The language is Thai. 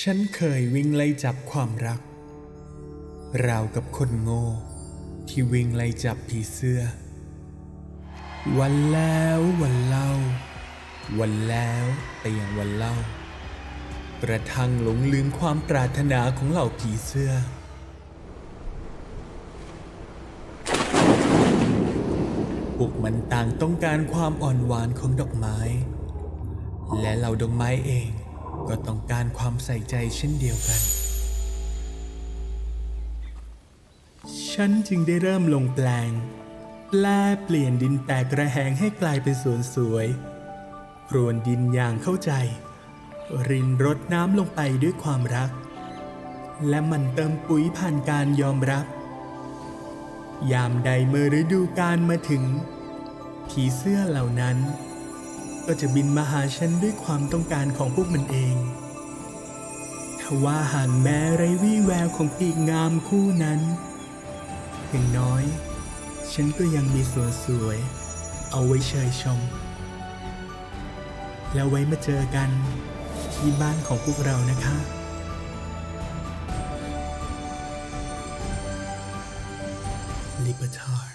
ฉันเคยวิ่งไล่จับความรัก ราวกับคนโง่ ที่วิ่งไล่จับผีเสื้อ วันแล้ววันเล่า วันแล้วแต่ยังวันเล่ากระทั่งหลงลืมความปรารถนาของเหล่าผีเสื้อ พวกมันต่างต้องการความอ่อนหวานของดอกไม้ และเหล่าดอกไม้เอง ก็ต้องการความใส่ใจเช่นเดียวกัน ฉันจึงได้เริ่มลงแปลง แปลเปลี่ยนดินแตกระแหงให้กลายเป็นสวนสวยพรวนดินอย่างเข้าใจ รินรดน้ำลงไปด้วยความรัก และมันเติมปุ๋ยผ่านการยอมรับ ยามใดเมื่อฤดูกาลมาถึง ผีเสื้อเหล่านั้น ก็จะบินมาหาฉันด้วยความต้องการของพวกมันเองทว่าห่างแม้ไรวี่แววของปีกงามคู่นั้น อย่างน้อย ฉันก็ยังมีสวนสวย เอาไว้เชยชม แล้วไว้มาเจอกันที่บ้านของพวกเรานะคะ Libertar